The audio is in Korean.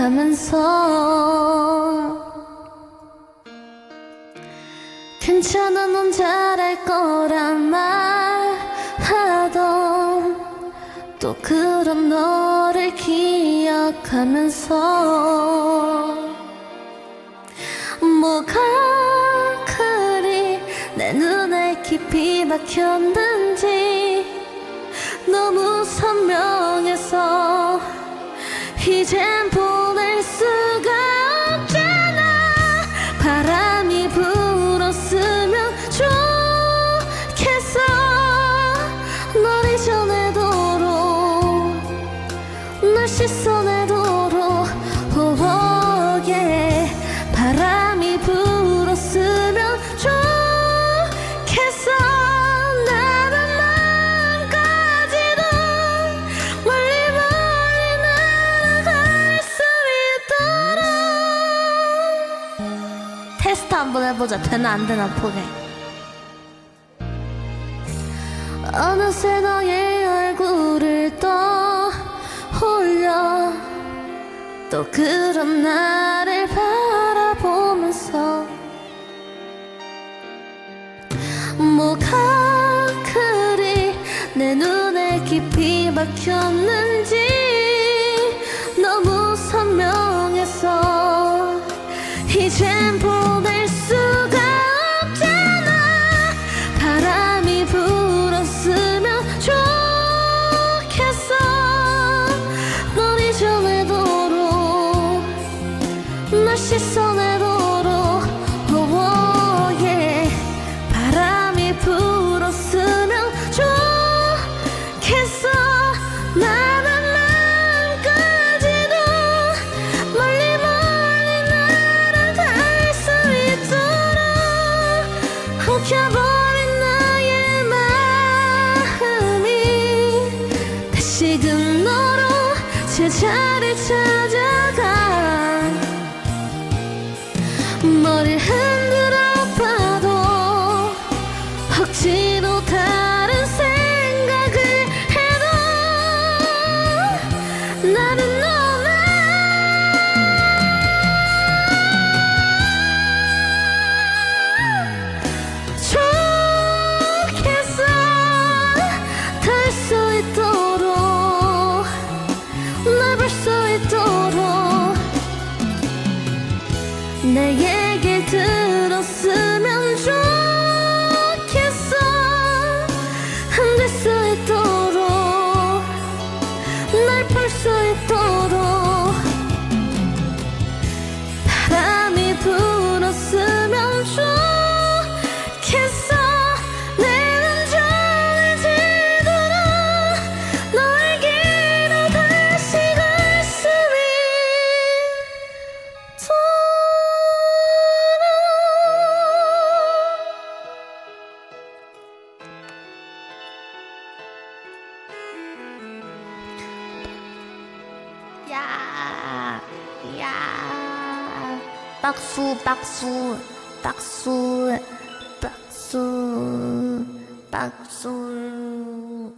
가면서 괜찮아 넌 잘할 거란 말 하던 또 그런 너를 기억하면서 뭐가 그리 내 눈에 깊이 박혔는지 너무 선명해서 이젠 보 한번 해보자. 되나 안 되나 보게 어느새 너의 또 그런 나를 바라보면서 뭐가 그리 내 눈에 깊이 박혔는지 너무 선명해서 이젠 보낼 수가 없잖아. 바람이 불었으면 좋겠어. 널 이전에도록 널 씻어내도록 oh. 바람이 불었으면 좋겠어 나는 마음까지도 멀리 멀리 날아갈 수 있도록 엉켜버린 나의 마음이 다시금 너로 제자리 찾아 억지로 다른 생각을 해도 나는 100% 야, 야. 박수, 박수, 박수, 박수, 박수.